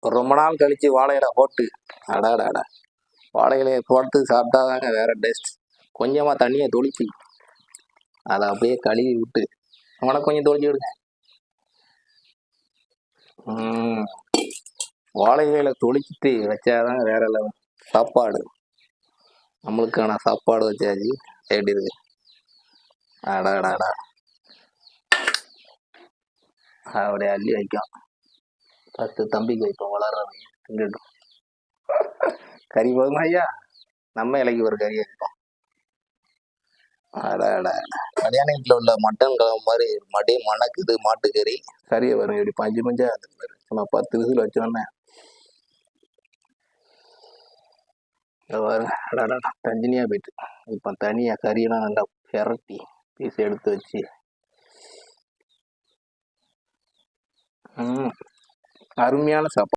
ரொம்ப நாள் கழிச்சு வாழை போட்டு. அடாடாடா வாழை இலையை போட்டு சாப்பிட்டாதாங்க வேற டேஸ்ட் கொஞ்சமாக தண்ணியை தொளிச்சு. அதை அப்படியே கழுவி விட்டு. உனக்கு கொஞ்சம் தொளிச்சு விடுங்க. ம். வாழை இலையில தொளிச்சிட்டு வச்சாதான் வேற லெவல் சாப்பாடு. நம்மளுக்கான சாப்பாடு வச்சாச்சு. எப்படி இருக்கு அடாடாடா அப்படியே அள்ளி வைக்கும். ஃபஸ்ட்டு தம்பிக்கு வைப்போம் வளர்றது திங்கட்டும் கறி போதுமா ஐயா? நம்ம இலைக்கு ஒரு கறி வைப்போம் அடாடா கல்யாண வீட்டில் உள்ள மட்டன் குழம்பு மாதிரி மடி மணக்குது மாட்டுக்கறி. கறியை வரும் இப்படி பஞ்சு பஞ்சா சும்மா பத்து விசில் வச்சோன்னே தஞ்சினியாக போயிட்டு. இப்போ தனியாக கறியெல்லாம் நல்லா பெரட்டி பீஸ் எடுத்து வச்சு. ம். அருமையான சாப்பாடு.